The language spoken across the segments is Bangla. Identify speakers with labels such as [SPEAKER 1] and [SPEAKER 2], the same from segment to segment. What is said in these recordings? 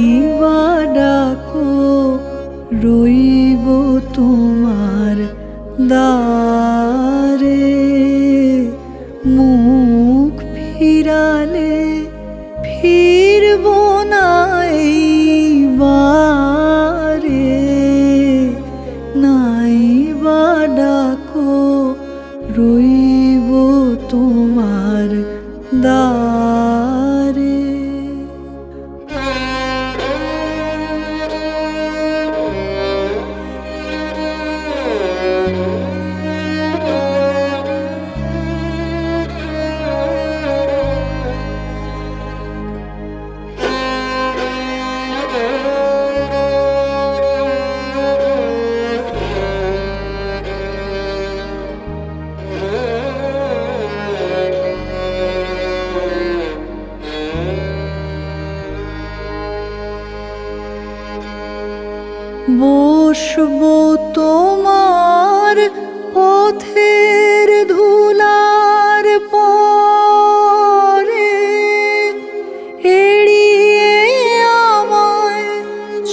[SPEAKER 1] কিংবা ডাকো রইব তোমার দা বসবো তোমার পথের ধুলার পরে। এড়িয়ে আমায়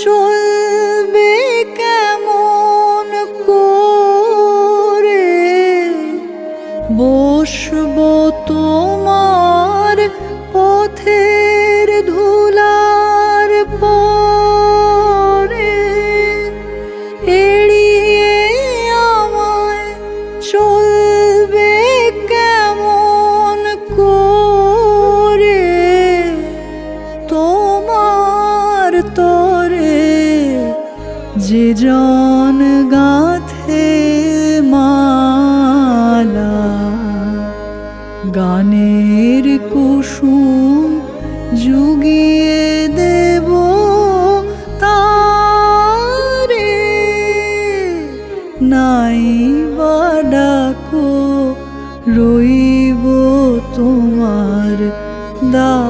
[SPEAKER 1] চলবে কেমন করে? বসবো তোমার পথের যে জন গাথে মালা, গানের কুসুম যুগিয়ে দেব তারে। নাই বা ডাকো, রইব তোমার দারে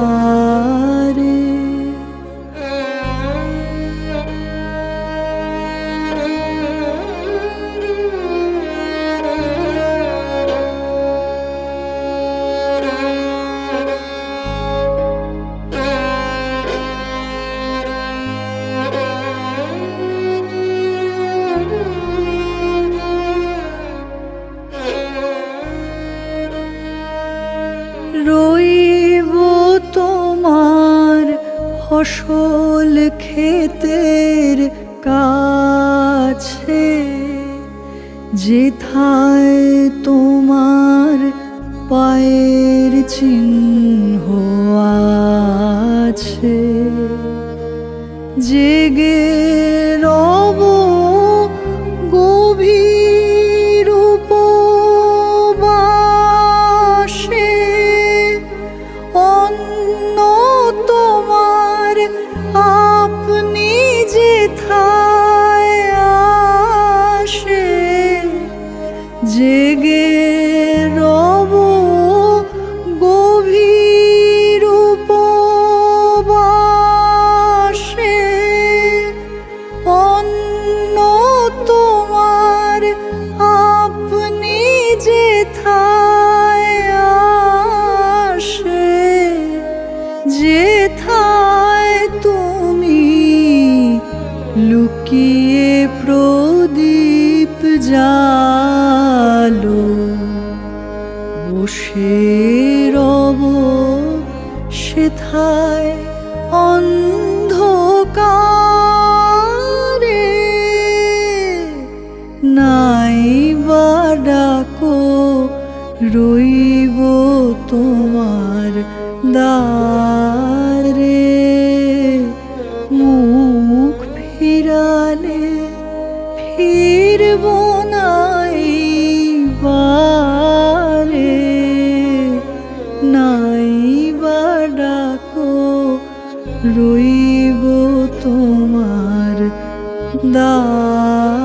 [SPEAKER 1] ফসল ক্ষেতের কাছে যেথায় তোমার পায়ের চিহ্ন আছে জেগে লুকিয়ে প্রদীপ জালো বসে রব সেথায় অন্ধকারে। নাই বা ডাকো রইব তোমার দারে ফিরব নাই বারে ডাকো রইব তোমার দারে